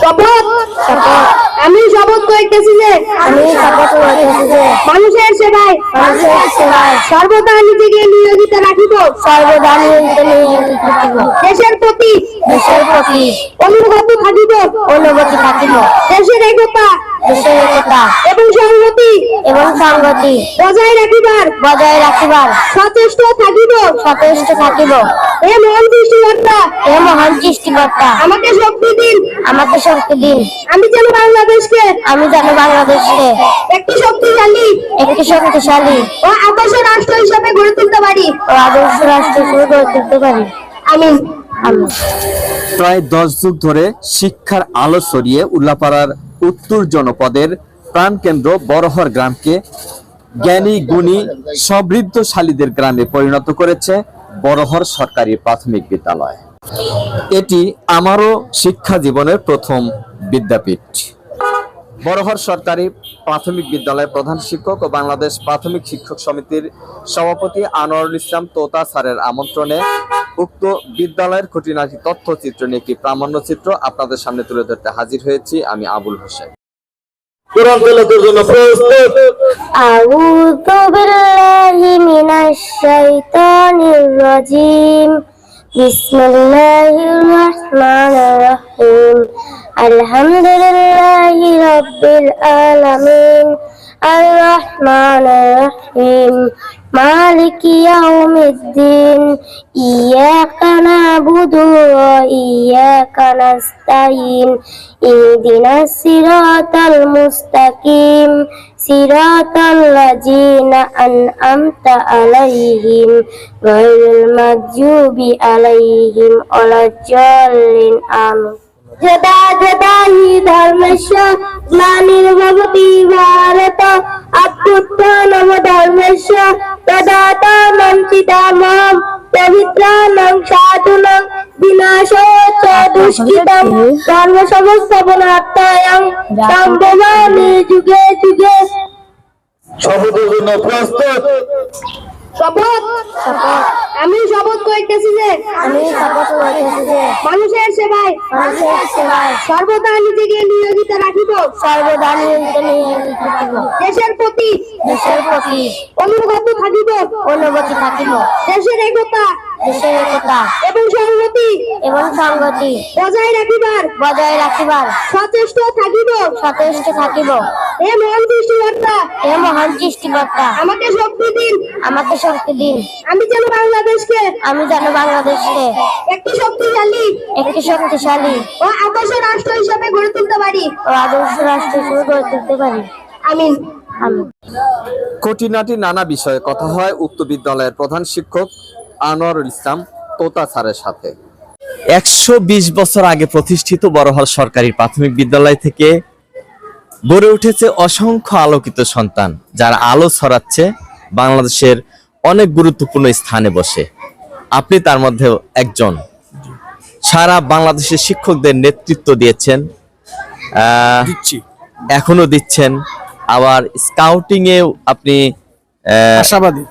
শপথ। আমি শপথ করিতেছি যে আমি শপথ করিতেছি যে মানুষের সেবায় মানুষের সেবায়। সর্বদা নিজেকে নিয়োজিত রাখিব। সর্বদা নিয়োজিত নিয়োজিত থাকিব দেশের প্রতি দেশের প্রতি অনুগত থাকিব। অনুগত থাকিব। দেশের একতা দেশের এবং সংগতি। বজায় রাখিবার। বজায় রাখিবার। সচেষ্ট থাকিব। সচেষ্ট থাকিব। এ মহান সৃষ্টিকর্তা। হে মহান সৃষ্টিকর্তা। আমাকে শক্তি দিন। আমাকে শক্তি দিন। আমি যেন বাংলাদেশকে আমি যেন বাংলাদেশকে একটি শক্তিশালী একটি শক্তিশালী ও আদর্শ রাষ্ট্র হিসাবে গড়ে তুলতে পারি। ও আদর্শ রাষ্ট্র হিসেবে গড়ে তুলতে পারি। আমি আমি প্রায় দশ যুগ ধরে শিক্ষার আলো ছড়িয়ে উল্লাপাড়ার উত্তর জনপদের প্রাণকেন্দ্র বড়হর গ্রামকে জ্ঞানী, গুণী, সমৃদ্ধশালীদের গ্রামে পরিণত করেছে বড়হর সরকারি প্রাথমিক বিদ্যালয়। এটি আমারও শিক্ষা জীবনের প্রথম বিদ্যাপীঠ। বড়হর সরকারি প্রাথমিক বিদ্যালয়ের প্রধান শিক্ষক ও বাংলাদেশ প্রাথমিক শিক্ষক সমিতির সভাপতি আনোয়ারুল ইসলাম তোতা স্যারের আমন্ত্রণে উক্ত বিদ্যালয়ের খুঁটিনাটি তথ্যচিত্র নিয়ে একটি প্রামাণ্য চিত্র আপনাদের সামনে তুলে ধরতে হাজির হয়েছি আমি আবুল হোসেন। কোরআন তেলাওয়াতের জন্য প্রস্তুত أعوذ بالله من الشيطان الرجيم بسم الله الرحمن الرحيم الحمد لله رب العالمين الرحمن الرحيم مالك يوم الدين إياك نعبد وإياك نستعين اهدنا الصراط المستقيم صراط الذين أنعمت عليهم غير المغضوب عليهم ولا الضالين آمين যদা যদা হি ধর্মস্য গ্লানির্ভবতি ভারত অভ্যুত্থানম ধর্মস্য তদাতমং চিতামহং পবিত্রাণং সাধুনাং বিনাশোচ্চ দুষ্কৃতং ধর্ম সংস্থাপনার্থায়ং সম্ভবামি যুগে যুগে। শপথের জন্য প্রস্তুত। শপথ? আমি শপথ করিতেছি যে আমি শপথ করিতেছি যে মানুষের সেবায় মানুষের সেবায় সর্বদা নিজেকে নিয়োজিত রাখিব। সর্বদা নিয়োজিত দেশের প্রতি দেশের প্রতি অনুগত থাকিব। অনুগতি থাকিব। দেশের একতা দেশের একতা এবং সংহতি। এবং সংগতি বজায় রাখিবার। বজায় রাখিবার। সচেষ্ট থাকিব। সচেষ্ট থাকিব। হে মহান সৃষ্টিকর্তা। হে মহান সৃষ্টিকর্তা। আমাকে শক্তি দিন। আমাকে শক্তি দিন। আমি যেন বাংলাদেশকে আমি যেন বাংলাদেশকে একটি শক্তিশালী একটি শক্তিশালী ও আদর্শ রাষ্ট্র হিসাবে গড়ে তুলতে পারি। ও আদর্শ রাষ্ট্র হিসেবে গড়ে তুলতে পারি। আমিন। নানা বিষয়ে কথা হয় উক্ত বিদ্যালয়ের প্রধান শিক্ষক আনোয়ারুল ইসলাম তোতা স্যারের সাথে। একশো বিশ বছর আগে প্রতিষ্ঠিত বড়হর সরকারি প্রাথমিক বিদ্যালয় থেকে গড়ে উঠেছে অসংখ্য আলোকিত সন্তান যারা আলো ছড়াচ্ছে বাংলাদেশের অনেক গুরুত্বপূর্ণ স্থানে বসে। আপনি তার মধ্যেও একজন। সারা বাংলাদেশের শিক্ষকদের নেতৃত্ব দিয়েছেন এখনও দিচ্ছেন। আবার স্কাউটিং এও আপনি আশাবাদী।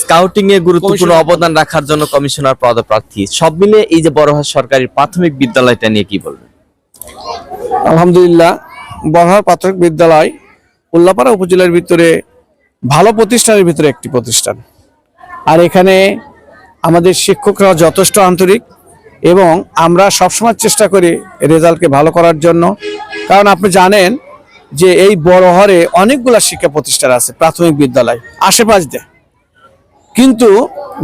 স্কাউটিং এ গুরুত্বপূর্ণ অবদান রাখার জন্য কমিশনার পদপ্রার্থী সব মিলে এই যে বড়হাট সরকারি প্রাথমিক বিদ্যালয়টা নিয়ে কি বলবেন? আলহামদুলিল্লাহ বরহার প্রাথমিক বিদ্যালয় উল্লাপাড়া উপজেলার ভিতরে ভালো প্রতিষ্ঠানের ভিতরে একটি প্রতিষ্ঠান। আর এখানে আমাদের শিক্ষকরা যথেষ্ট আন্তরিক এবং আমরা সবসময় চেষ্টা করি রেজাল্টকে ভালো করার জন্য। কারণ আপনি জানেন যে এই বড়হরে অনেকগুলা শিক্ষা প্রতিষ্ঠান আছে প্রাথমিক বিদ্যালয় আশেপাশ। দিয়ে কিন্তু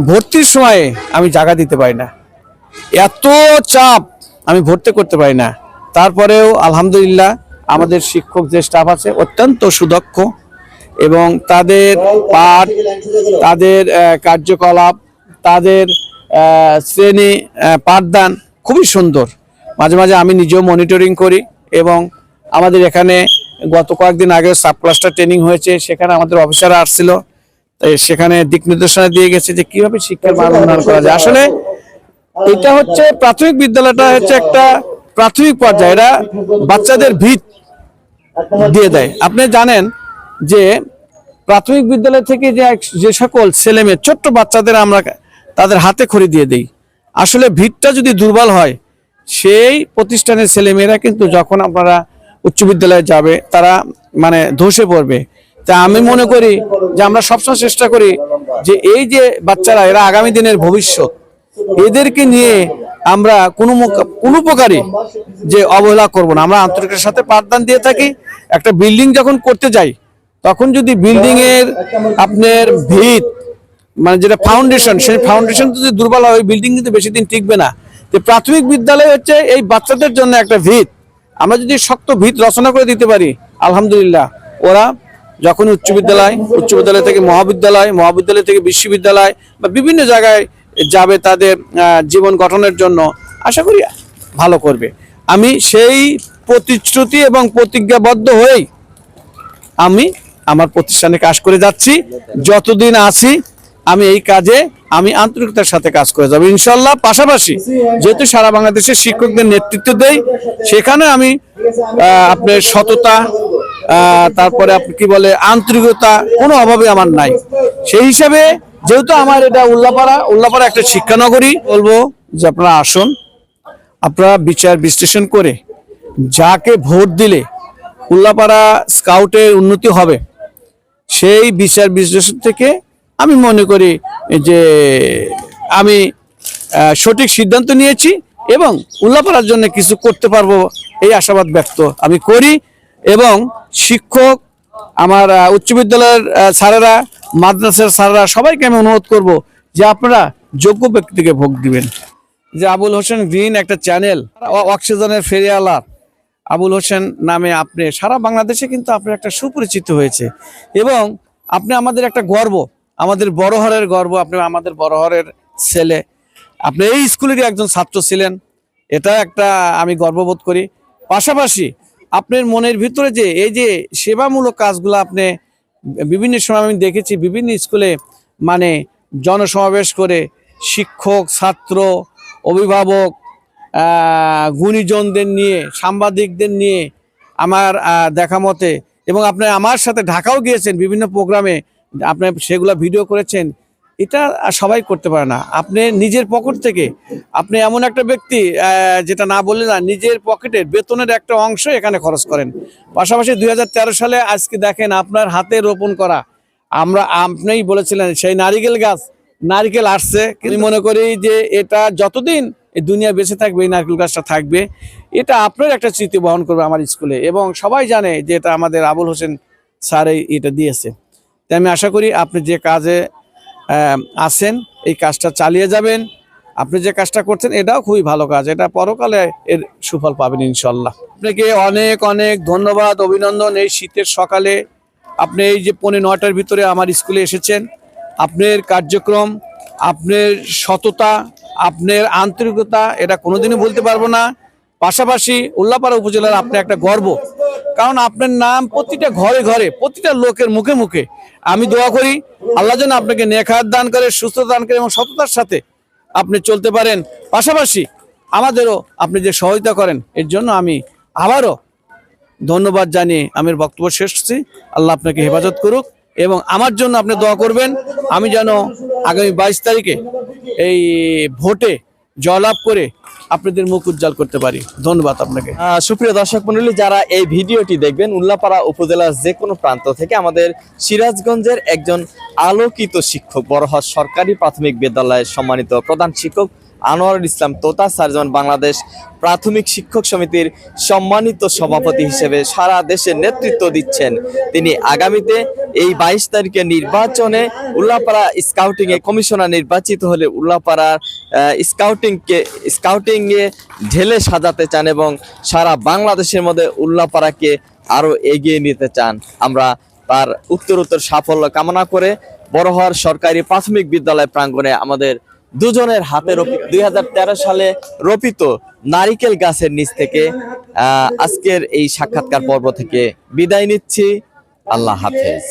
ভর্তির সময়ে আমি জায়গা দিতে পারি না। এত চাপ আমি ভর্তি করতে পারি না। তারপরেও আলহামদুলিল্লাহ আমাদের শিক্ষক, যে স্টাফ আছে, অত্যন্ত সুদক্ষ এবং তাদের পাঠ, তাদের কার্যকলাপ, তাদের শ্রেণি পাঠদান খুবই সুন্দর। মাঝে মাঝে আমি নিজেও মনিটরিং করি এবং আমাদের এখানে গত কয়েকদিন আগে সাব ক্লাস্টার ট্রেনিং হয়েছে। সেখানে আমাদের অফিসাররা আসছিল। সেখানে দিক নির্দেশনা দিয়ে গেছে যে কীভাবে শিক্ষার মান উন্নয়ন করা যায়। আসলে এটা হচ্ছে প্রাথমিক বিদ্যালয়টা হচ্ছে একটা প্রাথমিক পর্যায়ে, এটা বাচ্চাদের ভিত দিয়ে দেয়। আপনি জানেন যে প্রাথমিক বিদ্যালয় থেকে যে যে সকল ছেলে মেয়ে ছোট্ট বাচ্চাদের আমরা তাদের হাতে খড়ি দিয়ে দেই। আসলে ভিতটা যদি দুর্বল হয়, সেই প্রতিষ্ঠানের ছেলেমেয়েরা কিন্তু যখন আপনারা উচ্চ বিদ্যালয়ে যাবে, তারা মানে ধসে পড়বে। তা আমি মনে করি যে আমরা সবসময় চেষ্টা করি যে এই যে বাচ্চারা, এরা আগামী দিনের ভবিষ্যৎ, এদেরকে নিয়ে আমরা কোনো কোনো প্রকারই যে অবহেলা করব না। আমরা আন্তরিকের সাথে পাঠদান দিয়ে থাকি। একটা বিল্ডিং যখন করতে যাই, তখন যদি বিল্ডিং এর আপনার ভিত মানে যেটা ফাউন্ডেশন সেই ফাউন্ডেশন যদি দুর্বল হয়, ওই বিল্ডিং কিন্তু বেশি দিন টিকবে না। তো প্রাথমিক বিদ্যালয় হচ্ছে এই বাচ্চাদের জন্য একটা ভিত। আমরা যদি শক্ত ভিত রচনা করে দিতে পারি, আলহামদুলিল্লাহ, ওরা যখন উচ্চ বিদ্যালয় উচ্চ বিদ্যালয় থেকে মহাবিদ্যালয় মহাবিদ্যালয় থেকে বিশ্ববিদ্যালয় বা বিভিন্ন জায়গায় যাবে তাদের জীবন গঠনের জন্য আশা করি ভালো করবে। আমি সেই প্রতিশ্রুতি এবং প্রতিজ্ঞাবদ্ধ হয়েই আমি আমার প্রতিষ্ঠানে কাজ করে যাচ্ছি। যতদিন আছি, আমি এই কাজে, আমি আন্তরিকতার সাথে কাজ করে যাব। ইনশাল্লাহ পাশাপাশি যেহেতু সারা বাংলাদেশের শিক্ষকদের নেতৃত্ব দেই, সেখানে আমি আপনার সততা তারপরে কি বলে, আন্তরিকতা, কোনো অভাবে আমার নাই। সেই হিসাবে যেহেতু আমার এটা উল্লাপাড়া উল্লাপাড়া একটা শিক্ষানগরী, বলব যে আপনারা আসুন, আপনারা বিচার বিশ্লেষণ করে যাকে ভোট দিলে উল্লাপাড়া স্কাউটের উন্নতি হবে, সেই বিচার বিশ্লেষণ থেকে আমি মনে করি যে আমি সঠিক সিদ্ধান্ত নিয়েছি এবং উল্লাপাড়ার জন্য কিছু করতে পারব, এই আশাবাদ ব্যক্ত আমি করি। এবং শিক্ষক, আমার উচ্চ বিদ্যালয়ের স্যারেরা, মাদ্রাসার স্যারেরা, সবাইকে আমি অনুরোধ করব যে আপনারা যোগ্য ব্যক্তিকে ভোগ দিবেন। যে আবুল হোসেন গ্রিন একটা চ্যানেল অক্সিজেনের ফেরিয়ালা আবুল হোসেন নামে আপনি, সারা বাংলাদেশে কিন্তু আপনি একটা সুপরিচিত হয়েছে। এবং আপনি আমাদের একটা গর্ব, আমাদের বড়হরের গর্ব, আপনি আমাদের বড়হরের ছেলে। আপনি এই স্কুলেরই একজন ছাত্র ছিলেন, এটা একটা আমি গর্ববোধ করি। পাশাপাশি আপনার মনের ভিতরে যে, এই যে সেবামূলক কাজগুলো আপনি বিভিন্ন সময় আমি দেখেছি, বিভিন্ন স্কুলে মানে জনসমাবেশ করে শিক্ষক, ছাত্র, অভিভাবক গুণীজনদের নিয়ে, সাংবাদিকদের নিয়ে আমার দেখা মতে এবং আপনি আমার সাথে ঢাকাও গিয়েছেন বিভিন্ন প্রোগ্রামে আপনি সেগুলো ভিডিও করেছেন। এটা সবাই করতে পারে না। আপনি নিজের পকেট থেকে, আপনি এমন একটা ব্যক্তি যেটা না বললে না, নিজের পকেটের বেতনের একটা অংশ এখানে খরচ করেন। পাশাপাশি দুই হাজার তেরো সালে আজকে দেখেন আপনার হাতে রোপণ করা। আমরা, আপনিই বলেছিলেন, সেই নারিকেল গাছ, নারকেল আসছে। কিন্তু মনে করি যে এটা যতদিন এই দুনিয়া বেঁচে থাকবে, এই নারকেল গাছটা থাকবে, এটা আপনার একটা স্মৃতি বহন করবে আমার স্কুলে। এবং সবাই জানে যে এটা আমাদের আবুল হোসেন স্যার এটা দিয়েছে। তাই আমি আশা করি আপনি যে কাজে আছেন, এই কাজটা চালিয়ে যাবেন। আপনি যে কাজটা করছেন, এটাও খুবই ভালো কাজ। এটা পরকালে এর সুফল পাবেন ইনশাল্লাহ। আপনাকে অনেক অনেক ধন্যবাদ, অভিনন্দন। এই শীতের সকালে আপনি এই যে পৌনে নয়টার ভিতরে আমার স্কুলে এসেছেন। আপনার কার্যক্রম, আপনার সততা, আপনার আন্তরিকতা, এটা কোনোদিনই বলতে পারব না। পাশাপাশি উল্লাপাড়া উপজেলার আপনি একটা গর্ব। কারণ আপনার নাম প্রতিটা ঘরে ঘরে, প্রতিটা লোকের মুখে মুখে আমি দোয়া করি, আল্লাহ যেন আপনাকে নেখার দান করে সুস্থ দান করে এবং সততার সাথে আপনি চলতে পারেন। পাশাপাশি আমাদেরও আপনি যে সহায়তা করেন, এর জন্য আমি আবারও ধন্যবাদ জানিয়ে আমি বক্তব্য শেষ করছি। আল্লাহ আপনাকে হেফাজত করুক এবং আমার জন্য আপনি দোয়া করবেন। আমি যেন আগামী বাইশ তারিখে এই ভোটে জয়লাভ করে আপনাদের মুখ উজ্জ্বল করতে পারি। ধন্যবাদ আপনাকে। সুপ্রিয় দর্শক মন্ডলী, যারা এই ভিডিওটি দেখবেন, উল্লাপাড়া উপজেলার যে কোনো প্রান্ত থেকে আমাদের সিরাজগঞ্জের একজন আলোকিত শিক্ষক বড়হাট সরকারি প্রাথমিক বিদ্যালয়ের সম্মানিত প্রধান শিক্ষক আনোয়ারুল ইসলাম তোতা স্যার যেমন বাংলাদেশ প্রাথমিক শিক্ষক সমিতির সম্মানিত সভাপতি হিসেবে সারা দেশে নেতৃত্ব দিচ্ছেন। তিনি আগামীতে এই বাইশ তারিখে নির্বাচনে উল্লাপাড়া স্কাউটিং এ কমিশনার নির্বাচিত হলে উল্লাপাড়ার স্কাউটিংকে স্কাউটিং এ ঢেলে সাজাতে চান এবং সারা বাংলাদেশের মধ্যে উল্লাপাড়াকে আরও এগিয়ে নিতে চান। আমরা তার উত্তরোত্তর সাফল্য কামনা করে বড় হওয়ার সরকারি প্রাথমিক বিদ্যালয় প্রাঙ্গণে আমাদের দুজনের হাতে রোপিত দুই হাজার তেরো সালে রোপিত নারিকেল গাছের নিচ থেকে আজকের এই সাক্ষাৎকার পর্ব থেকে বিদায় নিচ্ছি। আল্লাহ হাফেজ।